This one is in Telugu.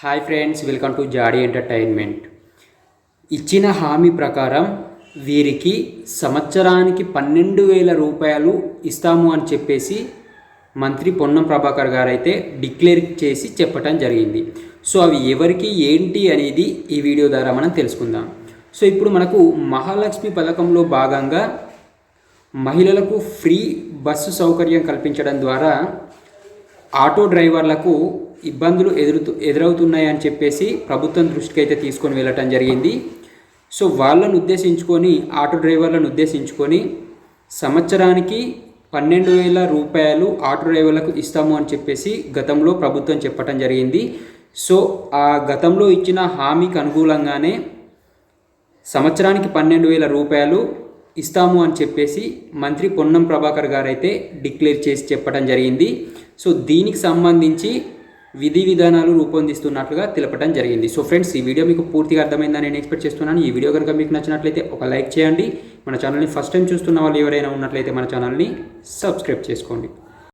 Hi friends welcome to జాడీ entertainment. ఇచ్చిన హామీ ప్రకారం వీరికి సంవత్సరానికి పన్నెండు వేల రూపాయలు ఇస్తాము అని చెప్పేసి మంత్రి పొన్నం ప్రభాకర్ గారు అయితే డిక్లేర్ చేసి చెప్పటం జరిగింది. సో అవి ఎవరికి ఏంటి అనేది ఈ వీడియో ద్వారా మనం తెలుసుకుందాం. సో ఇప్పుడు మనకు మహాలక్ష్మి పథకంలో భాగంగా మహిళలకు ఫ్రీ బస్సు సౌకర్యం కల్పించడం ద్వారా ఆటో డ్రైవర్లకు ఇబ్బందులు ఎదురుతూ ఎదురవుతున్నాయని చెప్పేసి ప్రభుత్వం దృష్టికి అయితే తీసుకొని వెళ్ళటం జరిగింది. సో వాళ్ళను ఉద్దేశించుకొని ఆటో డ్రైవర్లను ఉద్దేశించుకొని సంవత్సరానికి పన్నెండు వేల రూపాయలు ఆటో డ్రైవర్లకు ఇస్తాము అని చెప్పేసి గతంలో ప్రభుత్వం చెప్పటం జరిగింది. సో ఆ గతంలో ఇచ్చిన హామీకి అనుకూలంగానే సంవత్సరానికి పన్నెండు వేల రూపాయలు ఇస్తాము అని చెప్పేసి మంత్రి పొన్నం ప్రభాకర్ గారు అయితే డిక్లేర్ చేసి చెప్పడం జరిగింది. సో దీనికి సంబంధించి విధి విధానాలు రూపొందిస్తున్నట్లుగా తెలపడం జరిగింది. సో ఫ్రెండ్స్ ఈ వీడియో మీకు పూర్తిగా అర్థమైందని నేను ఎక్స్పెక్ట్ చేస్తున్నాను. ఈ వీడియో కనుక మీకు నచ్చినట్లయితే ఒక లైక్ చేయండి. మన ఛానల్ని ఫస్ట్ టైం చూస్తున్న వాళ్ళు ఎవరైనా ఉన్నట్లయితే మన ఛానల్ని సబ్స్క్రైబ్ చేసుకోండి.